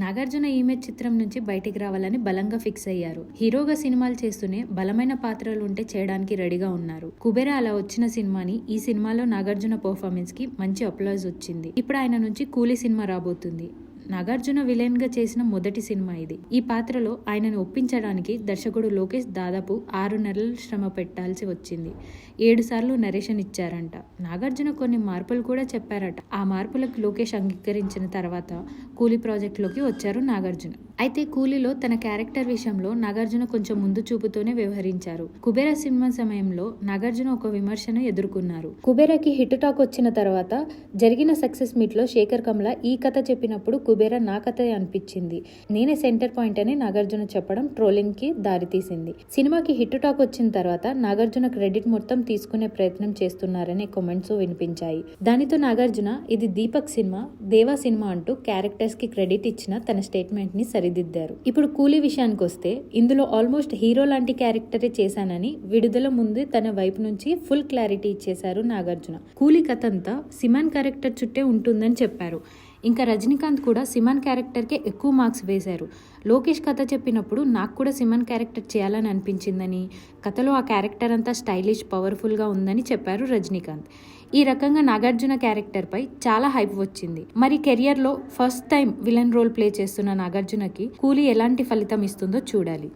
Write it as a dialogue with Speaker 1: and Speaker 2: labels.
Speaker 1: నాగార్జున ఈమె చిత్రం నుంచి బయటికి రావాలని బలంగా ఫిక్స్ అయ్యారు. హీరోగా సినిమాలు చేస్తూనే బలమైన పాత్రలు ఉంటే చేయడానికి రెడీగా ఉన్నారు. కుబేర అలా వచ్చిన సినిమాని ఈ సినిమాలో నాగార్జున పర్ఫార్మెన్స్కి మంచి అప్లాజ్ వచ్చింది. ఇప్పుడు ఆయన నుంచి కూలీ సినిమా రాబోతుంది. నాగార్జున విలన్గా చేసిన మొదటి సినిమా ఇది. ఈ పాత్రలో ఆయనను ఒప్పించడానికి దర్శకుడు లోకేష్ దాదాపు ఆరు నెలలు శ్రమ పెట్టాల్సి వచ్చింది. ఏడు సార్లు నరేషన్ ఇచ్చారంట. నాగార్జున కొన్ని మార్పులు కూడా చెప్పారట. ఆ మార్పులకు లోకేష్ అంగీకరించిన తర్వాత కూలీ ప్రాజెక్టులోకి వచ్చారు నాగార్జున. అయితే కూలీలో తన క్యారెక్టర్ విషయంలో నాగార్జున కొంచెం ముందు చూపుతోనే వ్యవహరించారు. కుబేర సినిమా సమయంలో నాగార్జున ఒక విమర్శను ఎదుర్కొన్నారు. కుబేరకి హిట్ టాక్ వచ్చిన తర్వాత జరిగిన సక్సెస్ మీట్లో శేఖర్ కమల ఈ కథ చెప్పినప్పుడు కుబేర నా కథ అనిపించింది. నేనే సెంటర్ పాయింట్ అని నాగార్జున చెప్పడం ట్రోలింగ్కి దారితీసింది సినిమాకి హిట్ టాక్ వచ్చిన తర్వాత నాగార్జున క్రెడిట్ మొత్తం తీసుకునే ప్రయత్నం చేస్తున్నారనే కామెంట్స్ వినిపించాయి. దానితో నాగార్జున ఇది దీపక్ సినిమా దేవా సినిమా అంటూ క్యారెక్టర్ కి క్రెడిట్ ఇచ్చిన తన స్టేట్మెంట్ని సరిదిద్దారు. ఇప్పుడు కూలీ విషయానికి వస్తే ఇందులో ఆల్మోస్ట్ హీరో లాంటి క్యారెక్టరే చేశానని విడుదల ముందు తన వైపు నుంచి ఫుల్ క్లారిటీ ఇచ్చేశారు నాగార్జున. కూలీ కథ అంతా సిమాన్ క్యారెక్టర్ చుట్టే ఉంటుందని చెప్పారు. ఇంకా రజనీకాంత్ కూడా సిమాన్ క్యారెక్టర్కే ఎక్కువ మార్క్స్ వేశారు. లోకేష్ కథ చెప్పినప్పుడు నాకు కూడా సిమాన్ క్యారెక్టర్ చేయాలని అనిపించిందని కథలో ఆ క్యారెక్టర్ అంతా స్టైలిష్ పవర్ఫుల్గా ఉందని చెప్పారు రజనీకాంత్. ఈ రకంగా నాగార్జున క్యారెక్టర్పై చాలా హైప్ వచ్చింది. మరి కెరియర్లో first time villain role play చేస్తున్న నాగార్జునకి కూలీ ఎలాంటి ఫలితం ఇస్తుందో చూడాలి.